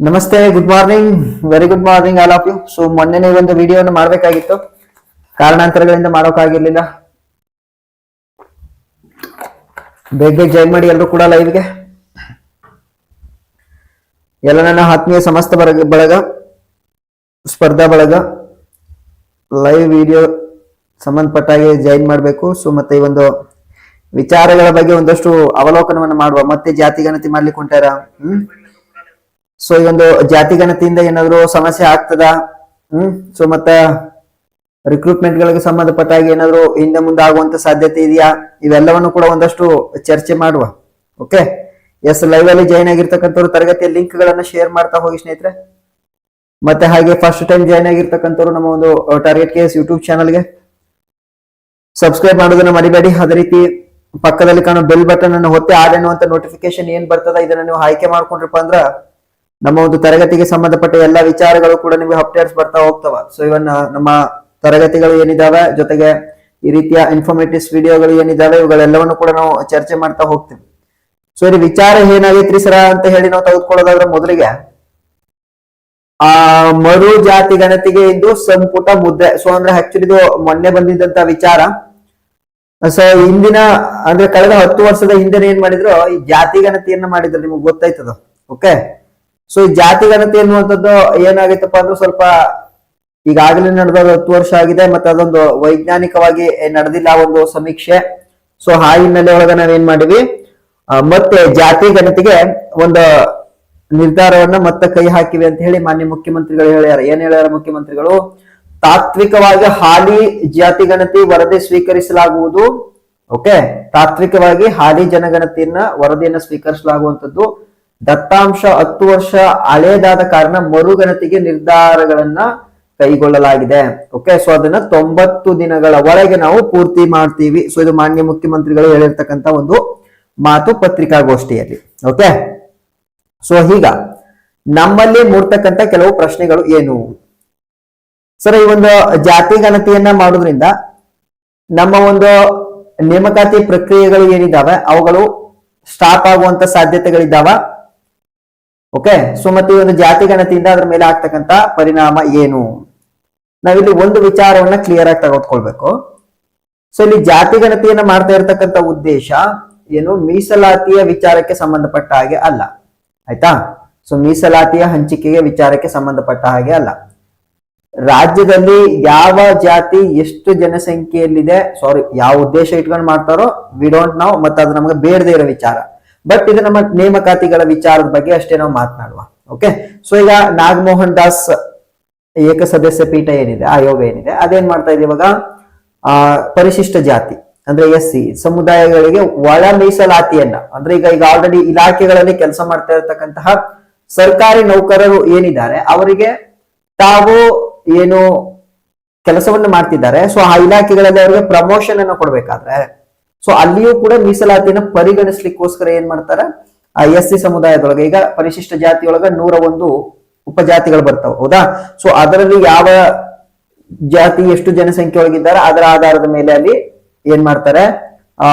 ನಮಸ್ತೆ good morning very good morning all of you so ಮೊನ್ನೆ ಒಂದು ವಿಡಿಯೋನ ಮಾಡಬೇಕಾಗಿತ್ತು. ಕಾರಣಾಂತರಗಳಿಂದ ಮಾಡೋಕ್ಕಾಗಿರ್ಲಿಲ್ಲ ಬೇಗ ಜಾಯಿನ್ ಮಾಡಿ ಎಲ್ಲರೂ ಕೂಡ ಲೈವ್ಗೆ ಎಲ್ಲ ನನ್ನ ಆತ್ಮೀಯ ಸಮಸ್ತ ಬಳಗ ಬಳಗ, ಸ್ಪರ್ಧಾ ಬಳಗ ಲೈವ್ ವಿಡಿಯೋ ಸಂಬಂಧಪಟ್ಟ ಹಾಗೆ ಜಾಯಿನ್ ಮಾಡಬೇಕು. ಸೊ ಮತ್ತೆ ಈ ಒಂದು ವಿಚಾರಗಳ ಬಗ್ಗೆ ಒಂದಷ್ಟು ಅವಲೋಕನವನ್ನು ಮಾಡುವ. ಮತ್ತೆ ಜಾತಿ ಗಣತಿ ಮಾಡ್ಲಿಕ್ಕೆ ಹೊಂಟಾರ? ಹ್ಮ್? ಸೊ ಈ ಒಂದು ಜಾತಿ ಗಣತಿಯಿಂದ ಏನಾದ್ರು ಸಮಸ್ಯೆ ಆಗ್ತದ? ಹ್ಮ್? ಸೊ ಮತ್ತ ರಿಕ್ರೂಟ್ಮೆಂಟ್ ಗಳಿಗೆ ಸಂಬಂಧಪಟ್ಟಾಗಿ ಏನಾದ್ರು ಹಿಂದೆ ಮುಂದೆ ಆಗುವಂತ ಸಾಧ್ಯತೆ ಇದೆಯಾ? ಇವೆಲ್ಲವನ್ನು ಕೂಡ ಒಂದಷ್ಟು ಚರ್ಚೆ ಮಾಡುವ. ಓಕೆ ಎಸ್ ಲೈವ್ ಅಲ್ಲಿ ಜಾಯ್ನ್ ಆಗಿರ್ತಕ್ಕಂಥವ್ರು ತರಗತಿಯ ಲಿಂಕ್ ಗಳನ್ನ ಶೇರ್ ಮಾಡ್ತಾ ಹೋಗಿ ಸ್ನೇಹಿತರೆ. ಮತ್ತೆ ಹಾಗೆ ಫಸ್ಟ್ ಟೈಮ್ ಜಾಯ್ನ್ ಆಗಿರ್ತಕ್ಕಂಥವ್ರು ನಮ್ಮ ಒಂದು ಟಾರ್ಗೆಟ್ ಕೇಸ್ ಯೂಟ್ಯೂಬ್ ಚಾನಲ್ಗೆ ಸಬ್ಸ್ಕ್ರೈಬ್ ಮಾಡೋದನ್ನ ಮರಿಬೇಡಿ. ಅದೇ ರೀತಿ ಪಕ್ಕದಲ್ಲಿ ಕಾಣೋ ಬೆಲ್ ಬಟನ್ ಅನ್ನು ಹೊತ್ತೆ ಆಡ್ ಅನ್ನುವಂತ ನೋಟಿಫಿಕೇಶನ್ ಏನ್ ಬರ್ತದ, ಇದನ್ನ ನೀವು ಆಯ್ಕೆ ಮಾಡ್ಕೊಂಡ್ರಪ್ಪ ಅಂದ್ರ ನಮ್ಮ ಒಂದು ತರಗತಿಗೆ ಸಂಬಂಧಪಟ್ಟ ಎಲ್ಲಾ ವಿಚಾರಗಳು ಕೂಡ ನಿಮಗೆ ಅಪ್ಡೇಟ್ಸ್ ಬರ್ತಾ ಹೋಗ್ತವ. ಸೊ ಇವನ್ನ ನಮ್ಮ ತರಗತಿಗಳು ಏನಿದಾವೆ, ಜೊತೆಗೆ ಈ ರೀತಿಯ ಇನ್ಫಾರ್ಮೇಟಿವ್ಸ್ ವಿಡಿಯೋಗಳು ಏನಿದಾವೆ, ಇವುಗಳೆಲ್ಲವನ್ನು ಕೂಡ ನಾವು ಚರ್ಚೆ ಮಾಡ್ತಾ ಹೋಗ್ತೀವಿ. ಸೊ ಇಲ್ಲಿ ವಿಚಾರ ಏನಾಗೈತ್ರಿ ಸರ ಅಂತ ಹೇಳಿ ನಾವು ತೆಗೆದುಕೊಳ್ಳೋದಾದ್ರೆ ಮೊದಲಿಗೆ, ಆ, ಮರು ಜಾತಿ ಗಣತಿಗೆ ಇದು ಸಂಪುಟ ಮುದ್ದೆ ಸೊ ಅಂದ್ರೆ ಆಕ್ಚುಲಿ ಇದು ಮೊನ್ನೆ ಬಂದಿದ್ದಂತ ವಿಚಾರ. ಸೊ ಹಿಂದಿನ ಅಂದ್ರೆ ಕಳೆದ ಹತ್ತು ವರ್ಷದ ಹಿಂದೆ ಏನ್ ಮಾಡಿದ್ರು, ಈ ಜಾತಿ ಗಣತಿಯನ್ನ ಮಾಡಿದ್ರು, ನಿಮ್ಗೆ ಗೊತ್ತಾಯ್ತದ? ಓಕೆ ಸೊ ಈ ಜಾತಿ ಗಣತಿ ಅನ್ನುವಂಥದ್ದು ಏನಾಗಿತ್ತಪ್ಪ ಅಂದ್ರೆ ಸ್ವಲ್ಪ ಈಗಾಗಲೇ ನಡೆದ ಹತ್ತು ವರ್ಷ ಆಗಿದೆ ಮತ್ತೆ ಅದೊಂದು ವೈಜ್ಞಾನಿಕವಾಗಿ ನಡೆದಿಲ್ಲ ಒಂದು ಸಮೀಕ್ಷೆ. ಸೊ ಆ ಹಿನ್ನೆಲೆ ಒಳಗ ನಾವೇನ್ ಮಾಡಿವಿ ಮತ್ತೆ ಜಾತಿ ಗಣತಿಗೆ ಒಂದು ನಿರ್ಧಾರವನ್ನ ಮತ್ತೆ ಕೈ ಹಾಕಿವಿ ಅಂತ ಹೇಳಿ ಮಾನ್ಯ ಮುಖ್ಯಮಂತ್ರಿಗಳು ಹೇಳ್ಯಾರ. ಏನ್ ಹೇಳ್ಯಾರ ಮುಖ್ಯಮಂತ್ರಿಗಳು? ತಾತ್ವಿಕವಾಗಿ ಹಾಲಿ ಜಾತಿ ಗಣತಿ ವರದಿ ಸ್ವೀಕರಿಸಲಾಗುವುದು. ಓಕೆ ತಾತ್ವಿಕವಾಗಿ ಹಾಲಿ ಜನಗಣತಿಯನ್ನ ವರದಿಯನ್ನ ಸ್ವೀಕರಿಸಲಾಗುವಂತದ್ದು ದತ್ತಾಂಶ ಹತ್ತು ವರ್ಷ ಹಳೇದಾದ ಕಾರಣ ಮರುಗಣತಿಗೆ ನಿರ್ಧಾರಗಳನ್ನ ಕೈಗೊಳ್ಳಲಾಗಿದೆ. ಓಕೆ ಸೊ ಅದನ್ನ ತೊಂಬತ್ತು ದಿನಗಳ ಒಳಗೆ ನಾವು ಪೂರ್ತಿ ಮಾಡ್ತೀವಿ. ಸೊ ಇದು ಮಾನ್ಯ ಮುಖ್ಯಮಂತ್ರಿಗಳು ಹೇಳಿರ್ತಕ್ಕಂತ ಒಂದು ಮಾತು ಪತ್ರಿಕಾಗೋಷ್ಠಿಯಲ್ಲಿ. ಓಕೆ ಸೊ ಈಗ ನಮ್ಮಲ್ಲಿ ಮೂಡ್ತಕ್ಕಂತ ಕೆಲವು ಪ್ರಶ್ನೆಗಳು ಏನು? ಸರ್ ಈ ಒಂದು ಜಾತಿ ಗಣತಿಯನ್ನ ಮಾಡೋದ್ರಿಂದ ನಮ್ಮ ಒಂದು ನೇಮಕಾತಿ ಪ್ರಕ್ರಿಯೆಗಳು ಏನಿದಾವೆ? ಅವುಗಳು ಸ್ಟಾಪ್ ಆಗುವಂತ ಸಾಧ್ಯತೆಗಳಿದ್ದಾವ ಓಕೆ ಸೊ ಮತ್ತೆ ಈ ಒಂದು ಜಾತಿ ಗಣತಿಯಿಂದ ಅದ್ರ ಮೇಲೆ ಆಗ್ತಕ್ಕಂತ ಪರಿಣಾಮ ಏನು? ನಾವಿಲ್ಲಿ ಒಂದು ವಿಚಾರವನ್ನ ಕ್ಲಿಯರ್ ಆಗಿ ತೆಗೆದುಕೊಳ್ಬೇಕು. ಸೊ ಇಲ್ಲಿ ಜಾತಿ ಗಣತಿಯನ್ನ ಮಾಡ್ತಾ ಇರತಕ್ಕಂತ ಉದ್ದೇಶ ಏನು? ಮೀಸಲಾತಿಯ ವಿಚಾರಕ್ಕೆ ಸಂಬಂಧಪಟ್ಟ ಹಾಗೆ ಅಲ್ಲ. ಆಯ್ತಾ? ಸೊ ಮೀಸಲಾತಿಯ ಹಂಚಿಕೆಗೆ ವಿಚಾರಕ್ಕೆ ಸಂಬಂಧಪಟ್ಟ ಹಾಗೆ ಅಲ್ಲ. ರಾಜ್ಯದಲ್ಲಿ ಯಾವ ಜಾತಿ ಎಷ್ಟು ಜನಸಂಖ್ಯೆಯಲ್ಲಿದೆ? ಸಾರಿ ಯಾವ ಉದ್ದೇಶ ಇಟ್ಕೊಂಡು ಮಾಡ್ತಾರೋ ವಿ ಡೋಂಟ್ ನಾವು ಮತ್ತೆ ಅದು ನಮಗೆ ಬೇಡದೇ ಇರೋ ವಿಚಾರ. ಬಟ್ ಇದು ನಮ್ಮ ನೇಮಕಾತಿಗಳ ವಿಚಾರದ ಬಗ್ಗೆ ಅಷ್ಟೇ ನಾವು ಮಾತನಾಡುವ. ಓಕೆ ಸೊ ಈಗ ನಾಗಮೋಹನ್ ದಾಸ್ ಏಕ ಸದಸ್ಯ ಪೀಠ ಏನಿದೆ? ಆಯೋಗ ಏನಿದೆ? ಅದೇನ್ ಮಾಡ್ತಾ ಇದೆ ಇವಾಗ? ಆ, ಪರಿಶಿಷ್ಟ ಜಾತಿ, ಅಂದ್ರೆ ಎಸ್ ಸಿ ಸಮುದಾಯಗಳಿಗೆ ಒಳ ಮೀಸಲಾತಿಯನ್ನ, ಅಂದ್ರೆ ಈಗ ಈಗ ಆಲ್ರೆಡಿ ಇಲಾಖೆಗಳಲ್ಲಿ ಕೆಲಸ ಮಾಡ್ತಾ ಇರತಕ್ಕಂತಹ ಸರ್ಕಾರಿ ನೌಕರರು ಏನಿದ್ದಾರೆ, ಅವರಿಗೆ ತಾವು ಏನು ಕೆಲಸವನ್ನು ಮಾಡ್ತಿದ್ದಾರೆ. ಸೊ ಆ ಇಲಾಖೆಗಳಲ್ಲಿ ಅವರಿಗೆ ಪ್ರಮೋಷನ್ ಅನ್ನು ಕೊಡ್ಬೇಕಾದ್ರೆ ಸೊ ಅಲ್ಲಿಯೂ ಕೂಡ ಮೀಸಲಾತಿಯನ್ನು ಪರಿಗಣಿಸ್ಲಿಕ್ಕೋಸ್ಕರ ಏನ್ ಮಾಡ್ತಾರ? ಎಸ್ ಸಿ ಸಮುದಾಯದೊಳಗೆ, ಈಗ ಪರಿಶಿಷ್ಟ ಜಾತಿಯೊಳಗ ನೂರ ಒಂದು ಉಪಜಾತಿಗಳು ಬರ್ತಾವ, ಹೌದಾ? ಸೊ ಅದರಲ್ಲಿ ಯಾವ ಜಾತಿ ಎಷ್ಟು ಜನಸಂಖ್ಯೆ ಒಳಗಿದ್ದಾರೆ, ಅದರ ಆಧಾರದ ಮೇಲೆ ಅಲ್ಲಿ ಏನ್ ಮಾಡ್ತಾರೆ? ಆ,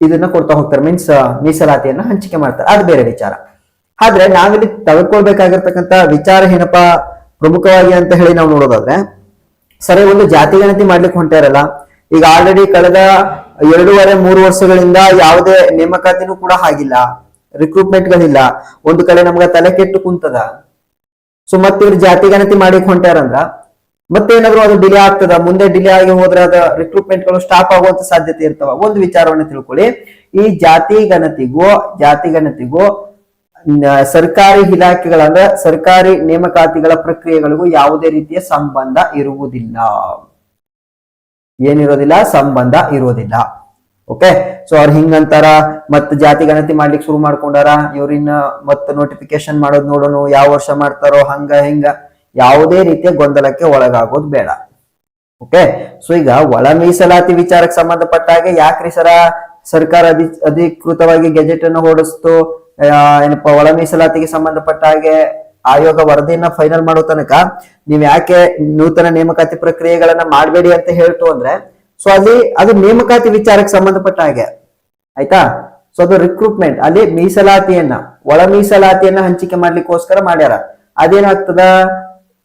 ಇದನ್ನ ಕೊಡ್ತಾ ಹೋಗ್ತಾರೆ ಮೀನ್ಸ್ ಮೀಸಲಾತಿಯನ್ನ ಹಂಚಿಕೆ ಮಾಡ್ತಾರೆ, ಅದು ಬೇರೆ ವಿಚಾರ. ಆದ್ರೆ ನಾವಿಲ್ಲಿ ತಗೊಳ್ಬೇಕಾಗಿರ್ತಕ್ಕಂತ ವಿಚಾರ ಏನಪ್ಪಾ, ಪ್ರಮುಖವಾಗಿ ಅಂತ ಹೇಳಿ ನಾವು ನೋಡೋದಾದ್ರೆ, ಸರಿ, ಒಂದು ಜಾತಿ ಗಣತಿ ಮಾಡ್ಲಿಕ್ಕೆ ಹೊಂಟಾರಲ್ಲ, ಈಗ ಆಲ್ರೆಡಿ ಕಳೆದ ಎರಡೂವರೆ, ಮೂರು ವರ್ಷಗಳಿಂದ ಯಾವುದೇ ನೇಮಕಾತಿನೂ ಕೂಡ ಆಗಿಲ್ಲ. ರಿಕ್ರೂಟ್ಮೆಂಟ್ ಗಳಿಲ್ಲ ಒಂದು ಕಡೆ ನಮ್ಗ ತಲೆ ಕೆಟ್ಟು ಕುಂತದ. ಸೊ ಮತ್ತೆ ಇವ್ರು ಜಾತಿ ಗಣತಿ ಮಾಡಿಕ್ ಹೊಂಟಾರಂದ್ರ ಮತ್ತೇನಾದ್ರೂ ಅದು ಡಿಲೇ ಆಗ್ತದ? ಮುಂದೆ ಡಿಲೇ ಆಗಿ ಹೋದ್ರೆ ಅದ ರಿಕ್ರೂಟ್ಮೆಂಟ್ಗಳು ಸ್ಟಾಪ್ ಆಗುವಂತ ಸಾಧ್ಯತೆ ಇರ್ತಾವ? ಒಂದು ವಿಚಾರವನ್ನ ತಿಳ್ಕೊಳ್ಳಿ. ಈ ಜಾತಿ ಗಣತಿಗೂ ಜಾತಿ ಗಣತಿಗೂ ಸರ್ಕಾರಿ ಇಲಾಖೆಗಳ ಅಂದ್ರೆ ಸರ್ಕಾರಿ ನೇಮಕಾತಿಗಳ ಪ್ರಕ್ರಿಯೆಗಳಿಗೂ ಯಾವುದೇ ರೀತಿಯ ಸಂಬಂಧ ಇರುವುದಿಲ್ಲ. ಏನಿರೋದಿಲ್ಲ, ಸಂಬಂಧ ಇರೋದಿಲ್ಲ. ಓಕೆ ಸೊ ಅವ್ರು ಹಿಂಗಂತಾರ ಮತ್ ಜಾತಿ ಗಣತಿ ಮಾಡ್ಲಿಕ್ಕೆ ಶುರು ಮಾಡ್ಕೊಂಡಾರ ಇವ್ರಿನ್ನ ಮತ್ ನೋಟಿಫಿಕೇಶನ್ ಮಾಡೋದ್ ನೋಡೋಣ ಯಾವ ವರ್ಷ ಮಾಡ್ತಾರೋ, ಹಂಗ, ಹಿಂಗ, ಯಾವುದೇ ರೀತಿಯ ಗೊಂದಲಕ್ಕೆ ಒಳಗಾಗೋದು ಬೇಡ. ಓಕೆ ಸೊ ಈಗ ಒಳ ಮೀಸಲಾತಿ ವಿಚಾರಕ್ಕೆ ಸಂಬಂಧಪಟ್ಟ ಹಾಗೆ ಯಾಕ್ರಿ ಸರ ಸರ್ಕಾರ ಅಧಿ, ಅಧಿಕೃತವಾಗಿ ಗೆಜೆಟ್ ಅನ್ನು ಹೊರಡಿಸ್ತು? ಏನಪ್ಪ ಏನಪ್ಪಾ, ಒಳ ಮೀಸಲಾತಿಗೆ ಸಂಬಂಧಪಟ್ಟ ಹಾಗೆ ಆಯೋಗ ವರದಿಯನ್ನ ಫೈನಲ್ ಮಾಡೋ ತನಕ ನೀವ್ ಯಾಕೆ ನೂತನ ನೇಮಕಾತಿ ಪ್ರಕ್ರಿಯೆಗಳನ್ನ ಮಾಡಬೇಡಿ ಅಂತ ಹೇಳ್ತು ಅಂದ್ರೆ ಸೊ ಅಲ್ಲಿ ಅದು ನೇಮಕಾತಿ ವಿಚಾರಕ್ಕೆ ಸಂಬಂಧಪಟ್ಟ ಹಾಗೆ, ಆಯ್ತಾ? ಸೊ ಅದು ರಿಕ್ರೂಟ್ಮೆಂಟ್ ಅಲ್ಲಿ ಮೀಸಲಾತಿಯನ್ನ ಒಳ ಮೀಸಲಾತಿಯನ್ನ ಹಂಚಿಕೆ ಮಾಡ್ಲಿಕ್ಕೋಸ್ಕರ ಮಾಡ್ಯಾರ. ಅದೇನಾಗ್ತದ?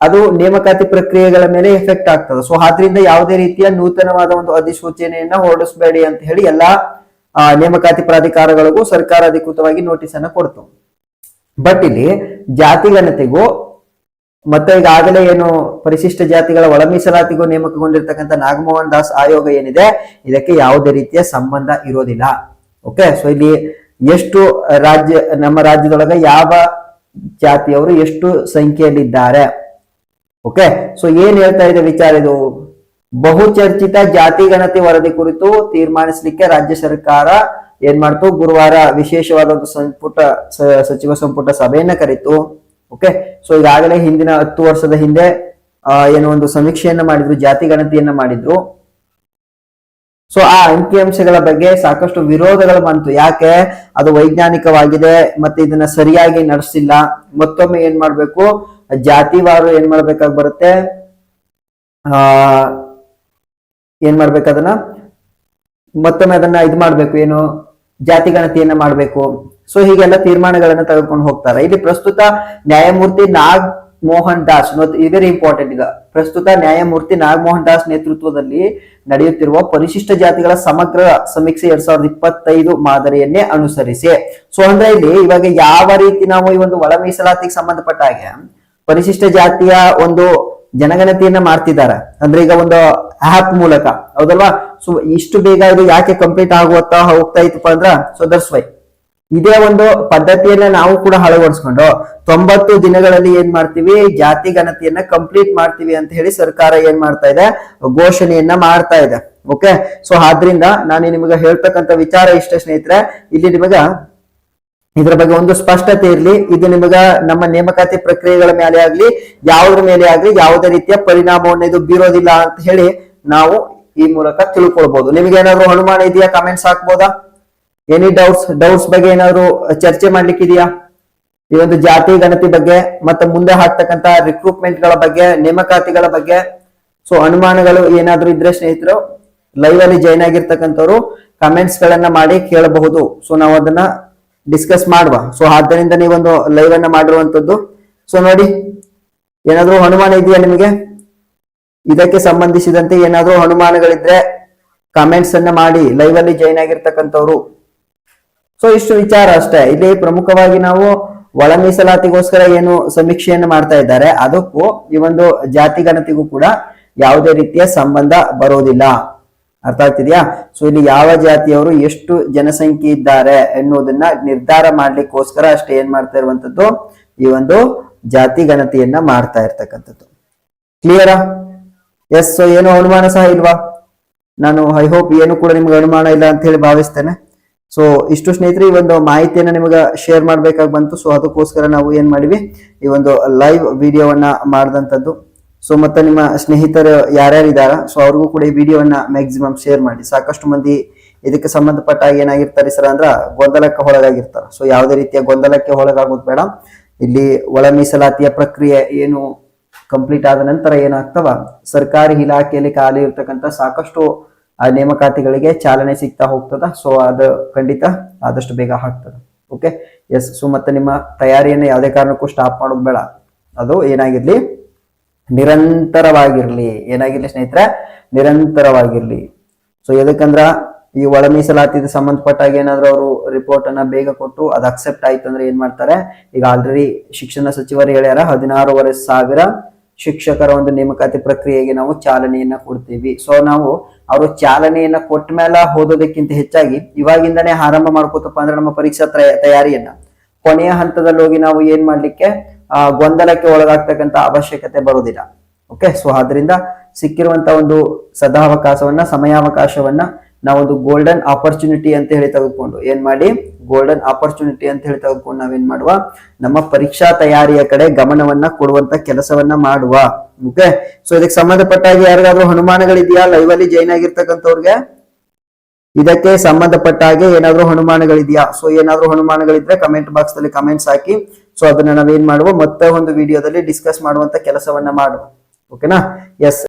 ಅದು ನೇಮಕಾತಿ ಪ್ರಕ್ರಿಯೆಗಳ ಮೇಲೆ ಎಫೆಕ್ಟ್ ಆಗ್ತದೆ. ಸೊ ಅದರಿಂದ ಯಾವುದೇ ರೀತಿಯ ನೂತನವಾದ ಒಂದು ಅಧಿಸೂಚನೆಯನ್ನ ಹೊರಡಿಸಬೇಡಿ ಅಂತ ಹೇಳಿ ಎಲ್ಲಾ ನೇಮಕಾತಿ ಪ್ರಾಧಿಕಾರಗಳಿಗೂ ಸರ್ಕಾರ ಅಧಿಕೃತವಾಗಿ ನೋಟಿಸ್ ಅನ್ನ ಕೊಡ್ತು. ಬಟ್ ಇಲ್ಲಿ ಜಾತಿ ಮತ್ತು ಮತ್ತೆ ಈಗಾಗಲೇ ಏನು ಪರಿಶಿಷ್ಟ ಜಾತಿಗಳ ಒಳ ಮೀಸಲಾತಿಗೂ ನೇಮಕಗೊಂಡಿರ್ತಕ್ಕಂಥ ನಾಗಮೋಹನ್ ದಾಸ್ ಆಯೋಗ ಏನಿದೆ, ಇದಕ್ಕೆ ಯಾವುದೇ ರೀತಿಯ ಸಂಬಂಧ ಇರೋದಿಲ್ಲ. ಓಕೆ ಸೊ ಇಲ್ಲಿ ಎಷ್ಟು ರಾಜ್ಯ, ನಮ್ಮ ರಾಜ್ಯದೊಳಗೆ ಯಾವ ಜಾತಿಯವರು ಎಷ್ಟು ಸಂಖ್ಯೆಯಲ್ಲಿದ್ದಾರೆ? ಓಕೆ ಸೊ ಏನ್ ಹೇಳ್ತಾ ಇದೆ ವಿಚಾರ ಇದು? ಬಹುಚರ್ಚಿತ ಜಾತಿ ಗಣತಿ ವರದಿ ಕುರಿತು ತೀರ್ಮಾನಿಸಲಿಕ್ಕೆ ರಾಜ್ಯ ಸರ್ಕಾರ ಏನ್ ಮಾಡ್ತು? ಗುರುವಾರ ವಿಶೇಷವಾದಂತ ಸಂಪುಟ ಸಚಿವ ಸಂಪುಟ ಸಭೆಯನ್ನ ಕರೀತು. ಓಕೆ ಸೊ ಈಗಾಗಲೇ ಹಿಂದಿನ ಹತ್ತು ವರ್ಷದ ಹಿಂದೆ ಏನೋ ಒಂದು ಸಮೀಕ್ಷೆಯನ್ನ ಮಾಡಿದ್ರು, ಜಾತಿ ಗಣತಿಯನ್ನ ಮಾಡಿದ್ರು. ಸೊ ಆ ಅಂಕಿಅಂಶಗಳ ಬಗ್ಗೆ ಸಾಕಷ್ಟು ವಿರೋಧಗಳು ಬಂತು. ಯಾಕೆ? ಅದು ವೈಜ್ಞಾನಿಕವಾಗಿದೆ, ಮತ್ತೆ ಇದನ್ನ ಸರಿಯಾಗಿ ನಡೆಸಿಲ್ಲ. ಮತ್ತೊಮ್ಮೆ ಏನ್ ಮಾಡ್ಬೇಕು? ಜಾತಿವಾರು ಏನ್ ಮಾಡ್ಬೇಕಾಗಿ ಬರುತ್ತೆ? ಆ, ಏನ್ ಮಾಡ್ಬೇಕು ಅದನ್ನ? ಮತ್ತೊಮ್ಮೆ ಅದನ್ನ ಇದು ಮಾಡ್ಬೇಕು, ಏನು? ಜಾತಿ ಗಣತಿಯನ್ನ ಮಾಡ್ಬೇಕು. ಸೊ ಹೀಗೆಲ್ಲ ತೀರ್ಮಾನಗಳನ್ನ ತೆಗೆದುಕೊಂಡು ಹೋಗ್ತಾರೆ. ಇಲ್ಲಿ ಪ್ರಸ್ತುತ ನ್ಯಾಯಮೂರ್ತಿ ನಾಗ್ ಮೋಹನ್ ದಾಸ್ ವೆರಿ ಇಂಪಾರ್ಟೆಂಟ್ ಈಗ. ಪ್ರಸ್ತುತ ನ್ಯಾಯಮೂರ್ತಿ ನಾಗಮೋಹನ್ ದಾಸ್ ನೇತೃತ್ವದಲ್ಲಿ ನಡೆಯುತ್ತಿರುವ ಪರಿಶಿಷ್ಟ ಜಾತಿಗಳ ಸಮಗ್ರ ಸಮೀಕ್ಷೆ ಎರಡ್ ಸಾವಿರದ ಇಪ್ಪತ್ತೈದು ಮಾದರಿಯನ್ನೇ ಅನುಸರಿಸಿ. ಸೊ ಅಂದ್ರೆ ಇಲ್ಲಿ ಇವಾಗ ಯಾವ ರೀತಿ ನಾವು ಈ ಒಂದು ಒಳ ಮೀಸಲಾತಿಗೆ ಸಂಬಂಧಪಟ್ಟ ಹಾಗೆ ಪರಿಶಿಷ್ಟ ಜಾತಿಯ ಒಂದು ಜನಗಣತಿಯನ್ನ ಮಾಡ್ತಿದ್ದಾರೆ. ಅಂದ್ರೆ ಈಗ ಒಂದು ಆಪ್ ಮೂಲಕ. ಹೌದಲ್ವಾ? ಸೊ ಇಷ್ಟು ಬೇಗ ಇದು ಯಾಕೆ ಕಂಪ್ಲೀಟ್ ಆಗುತ್ತಾ ಹೋಗ್ತಾ ಇತ್ತಪ್ಪ ಅಂದ್ರ ಸೊ ದರ್ಸ್ ವೈ ಇದೇ ಒಂದು ಪದ್ಧತಿಯನ್ನ ನಾವು ಕೂಡ ಅಳವಡಿಸ್ಕೊಂಡು, ತೊಂಬತ್ತು ದಿನಗಳಲ್ಲಿ ಏನ್ ಮಾಡ್ತೀವಿ? ಜಾತಿ ಗಣತಿಯನ್ನ ಕಂಪ್ಲೀಟ್ ಮಾಡ್ತೀವಿ ಅಂತ ಹೇಳಿ ಸರ್ಕಾರ ಏನ್ ಮಾಡ್ತಾ ಇದೆ? ಘೋಷಣೆಯನ್ನ ಮಾಡ್ತಾ ಇದೆ. ಓಕೆ ಸೊ ಆದ್ರಿಂದ ನಾನು ನಿಮಗೆ ಹೇಳ್ತಕ್ಕಂಥ ವಿಚಾರ ಇಷ್ಟ ಸ್ನೇಹಿತರೆ, ಇಲ್ಲಿ ನಿಮಗ ಇದರ ಬಗ್ಗೆ ಒಂದು ಸ್ಪಷ್ಟತೆ ಇರಲಿ. ಇದು ನಿಮಗ ನಮ್ಮ ನೇಮಕಾತಿ ಪ್ರಕ್ರಿಯೆಗಳ ಮೇಲೆ ಆಗ್ಲಿ, ಯಾವುದ್ರ ಮೇಲೆ ಆಗ್ಲಿ, ಯಾವುದೇ ರೀತಿಯ ಪರಿಣಾಮವನ್ನು ಇದು ಬೀರೋದಿಲ್ಲ ಅಂತ ಹೇಳಿ ನಾವು ಈ ಮೂಲಕ ತಿಳ್ಕೊಳ್ಬಹುದು ನಿಮ್ಗೆ ಏನಾದ್ರು ಅನುಮಾನ ಇದೆಯಾ? ಕಮೆಂಟ್ಸ್ ಹಾಕ್ಬೋದಾ? ಎನಿ ಡೌಟ್ಸ್ ಡೌಟ್ಸ್ ಬಗ್ಗೆ ಏನಾದ್ರು ಚರ್ಚೆ ಮಾಡ್ಲಿಕ್ಕಿದೆಯಾ? ಈ ಒಂದು ಜಾತಿ, ಗಣತಿ ಬಗ್ಗೆ, ಮತ್ತೆ ಮುಂದೆ ಹಾಕ್ತಕ್ಕಂತ ರಿಕ್ರೂಟ್ಮೆಂಟ್ಗಳ ಬಗ್ಗೆ, ನೇಮಕಾತಿಗಳ ಬಗ್ಗೆ. ಸೊ ಅನುಮಾನಗಳು ಏನಾದ್ರು ಇದ್ರೆ ಸ್ನೇಹಿತರು ಲೈವ್ ಅಲ್ಲಿ ಜಾಯ್ನ್ ಆಗಿರ್ತಕ್ಕಂಥವ್ರು ಕಮೆಂಟ್ಸ್ ಗಳನ್ನ ಮಾಡಿ ಕೇಳಬಹುದು. ಸೊ ನಾವು ಅದನ್ನ ಡಿಸ್ಕಸ್ ಮಾಡುವ. ಸೊ ಆದ್ದರಿಂದ ನೀವೊಂದು ಲೈವ್ ಅನ್ನ ಮಾಡಿರುವಂತದ್ದು ಸೊ ನೋಡಿ, ಏನಾದ್ರು ಅನುಮಾನ ಇದೆಯಾ ನಿಮಗೆ? ಇದಕ್ಕೆ ಸಂಬಂಧಿಸಿದಂತೆ ಏನಾದರೂ ಅನುಮಾನಗಳಿದ್ರೆ ಕಮೆಂಟ್ಸ್ ಅನ್ನ ಮಾಡಿ ಲೈವ್ ಅಲ್ಲಿ ಜಾಯ್ನ್ ಆಗಿರ್ತಕ್ಕಂಥವ್ರು. ಸೊ ಇಷ್ಟು ವಿಚಾರ ಅಷ್ಟೇ. ಇಲ್ಲಿ ಪ್ರಮುಖವಾಗಿ ನಾವು ಒಳ ಮೀಸಲಾತಿಗೋಸ್ಕರ ಏನು ಸಮೀಕ್ಷೆಯನ್ನು ಮಾಡ್ತಾ ಇದ್ದಾರೆ, ಅದಕ್ಕೂ ಈ ಒಂದು ಜಾತಿ ಗಣತಿಗೂ ಕೂಡ ಯಾವುದೇ ರೀತಿಯ ಸಂಬಂಧ ಬರೋದಿಲ್ಲ. ಅರ್ಥ ಆಗ್ತಿದ್ಯಾ? ಸೊ ಇಲ್ಲಿ ಯಾವ ಜಾತಿಯವರು ಎಷ್ಟು ಜನಸಂಖ್ಯೆ ಇದ್ದಾರೆ ಎನ್ನುವುದನ್ನ ನಿರ್ಧಾರ ಮಾಡ್ಲಿಕ್ಕೋಸ್ಕರ ಅಷ್ಟೇ ಏನ್ ಮಾಡ್ತಾ ಇರುವಂತದ್ದು ಈ ಒಂದು ಜಾತಿ ಗಣತಿಯನ್ನ ಮಾಡ್ತಾ ಇರ್ತಕ್ಕಂಥದ್ದು. ಕ್ಲಿಯರಾ ಎಸ್ ಸೊ ಏನೋ ಅನುಮಾನ ಸಹ ಇಲ್ವಾ? ನಾನು ಐ ಹೋಪ್ ಏನು ಕೂಡ ನಿಮ್ಗೆ ಅನುಮಾನ ಇಲ್ಲ ಅಂತ ಹೇಳಿ ಭಾವಿಸ್ತೇನೆ. ಸೊ ಇಷ್ಟು ಸ್ನೇಹಿತರೆ, ಈ ಒಂದು ಮಾಹಿತಿಯನ್ನ ನಿಮಗೆ ಶೇರ್ ಮಾಡ್ಬೇಕಾಗಿ ಬಂತು. ಸೊ ಅದಕ್ಕೋಸ್ಕರ ನಾವು ಏನು ಮಾಡಿವಿ? ಈ ಒಂದು ಲೈವ್ ವಿಡಿಯೋವನ್ನ ಮಾಡಿದಂಥದ್ದು. ಸೊ ಮತ್ತೆ ನಿಮ್ಮ ಸ್ನೇಹಿತರು ಯಾರ್ಯಾರು ಇದಾರ ಸೊ ಅವ್ರಿಗೂ ಕೂಡ ಈ ವಿಡಿಯೋವನ್ನ ಮ್ಯಾಕ್ಸಿಮಮ್ ಶೇರ್ ಮಾಡಿ. ಸಾಕಷ್ಟು ಮಂದಿ ಇದಕ್ಕೆ ಸಂಬಂಧಪಟ್ಟ ಏನಾಗಿರ್ತಾರೆ ಸರ್ ಅಂದ್ರ, ಗೊಂದಲಕ್ಕೆ ಒಳಗಾಗಿರ್ತಾರೆ. ಸೊ ಯಾವುದೇ ರೀತಿಯ ಗೊಂದಲಕ್ಕೆ ಒಳಗಾಗೋದು ಬೇಡ. ಇಲ್ಲಿ ಒಳ ಮೀಸಲಾತಿಯ ಪ್ರಕ್ರಿಯೆ ಏನು ಕಂಪ್ಲೀಟ್ ಆದ ನಂತರ ಏನಾಗ್ತವ? ಸರ್ಕಾರಿ ಇಲಾಖೆಯಲ್ಲಿ ಖಾಲಿ ಇರ್ತಕ್ಕಂಥ ಸಾಕಷ್ಟು ನೇಮಕಾತಿಗಳಿಗೆ ಚಾಲನೆ ಸಿಗ್ತಾ ಹೋಗ್ತದ. ಸೊ ಅದು ಖಂಡಿತ ಆದಷ್ಟು ಬೇಗ ಆಗ್ತದ. ಓಕೆ ಎಸ್ ಸೊ ಮತ್ತೆ ನಿಮ್ಮ ತಯಾರಿಯನ್ನು ಯಾವುದೇ ಕಾರಣಕ್ಕೂ ಸ್ಟಾಪ್ ಮಾಡೋದು ಬೇಡ. ಅದು ಏನಾಗಿರ್ಲಿ, ನಿರಂತರವಾಗಿರ್ಲಿ. ಏನಾಗಿರ್ಲಿ ಸ್ನೇಹಿತರೆ, ನಿರಂತರವಾಗಿರ್ಲಿ. ಸೊ ಎದಕ್ಕಂದ್ರ, ಈ ಒಳ ಮೀಸಲಾತಿಗೆ ಸಂಬಂಧಪಟ್ಟಾಗ ಏನಾದ್ರೂ ಅವರು ರಿಪೋರ್ಟ್ ಅನ್ನ ಬೇಗ ಕೊಟ್ಟು ಅದು ಅಕ್ಸೆಪ್ಟ್ ಆಯ್ತು ಅಂದ್ರೆ ಏನ್ ಮಾಡ್ತಾರೆ? ಈಗ ಆಲ್ರೆಡಿ ಶಿಕ್ಷಣ ಸಚಿವರು ಹೇಳ್ಯಾರ, ಹದಿನಾರೂವರೆ ಸಾವಿರ ಶಿಕ್ಷಕರ ಒಂದು ನೇಮಕಾತಿ ಪ್ರಕ್ರಿಯೆಗೆ ನಾವು ಚಾಲನೆಯನ್ನ ಕೊಡ್ತೀವಿ. ಸೊ ನಾವು ಅವರು ಚಾಲನೆಯನ್ನ ಕೊಟ್ಟ ಮೇಲೆ ಓದೋದಕ್ಕಿಂತ ಹೆಚ್ಚಾಗಿ ಇವಾಗಿಂದನೇ ಆರಂಭ ಮಾಡ್ಕೋತಪ್ಪ ಅಂದ್ರೆ ನಮ್ಮ ಪರೀಕ್ಷಾ ತಯ- ತಯಾರಿಯನ್ನ. ಕೊನೆಯ ಹಂತದಲ್ಲಿ ಹೋಗಿ ನಾವು ಏನ್ ಮಾಡ್ಲಿಕ್ಕೆ, ಆ, ಗೊಂದಲಕ್ಕೆ ಒಳಗಾಗ್ತಕ್ಕಂತ ಅವಶ್ಯಕತೆ ಬರುವುದಿಲ್ಲ ಓಕೆ ಸೊ ಆದ್ರಿಂದ ಸಿಕ್ಕಿರುವಂತ ಒಂದು ಸದಾವಕಾಶವನ್ನ, ಸಮಯಾವಕಾಶವನ್ನ ನಾವೊಂದು ಗೋಲ್ಡನ್ ಆಪರ್ಚುನಿಟಿ ಅಂತ ಹೇಳಿ ತೆಗೆದುಕೊಂಡು ಏನ್ ಮಾಡಿ ಗೋಲ್ಡನ್ ಆಪರ್ಚುನಿಟಿ ಅಂತ ಹೇಳಿ ತೆಗೆದುಕೊಂಡು ನಾವೇನ್ ಮಾಡುವ? ನಮ್ಮ ಪರೀಕ್ಷಾ ತಯಾರಿಯ ಕಡೆ ಗಮನವನ್ನ ಕೊಡುವಂತ ಕೆಲಸವನ್ನ ಮಾಡುವ. ಓಕೆ ಸೊ ಇದಕ್ಕೆ ಸಂಬಂಧಪಟ್ಟ ಹಾಗೆ ಯಾರಿಗಾದ್ರೂ ಹನುಮಾನಗಳಿದೆಯಾ ಲೈವ್ ಅಲ್ಲಿ ಜೈನ್ ಆಗಿರ್ತಕ್ಕಂಥವ್ರಿಗೆ? ಇದಕ್ಕೆ ಸಂಬಂಧಪಟ್ಟ ಹಾಗೆ ಏನಾದ್ರೂ ಹನುಮಾನಗಳಿದೆಯಾ ಸೊ ಏನಾದ್ರೂ ಹನುಮಾನಗಳಿದ್ರೆ ಕಮೆಂಟ್ ಬಾಕ್ಸ್ ಅಲ್ಲಿ ಕಮೆಂಟ್ಸ್ ಹಾಕಿ. ಸೊ ಅದನ್ನ ನಾವೇನ್ ಮಾಡುವ? ಮತ್ತೆ ಒಂದು ವಿಡಿಯೋದಲ್ಲಿ ಡಿಸ್ಕಸ್ ಮಾಡುವಂತ ಕೆಲಸವನ್ನ ಮಾಡುವ. ಓಕೆನಾ ಎಸ್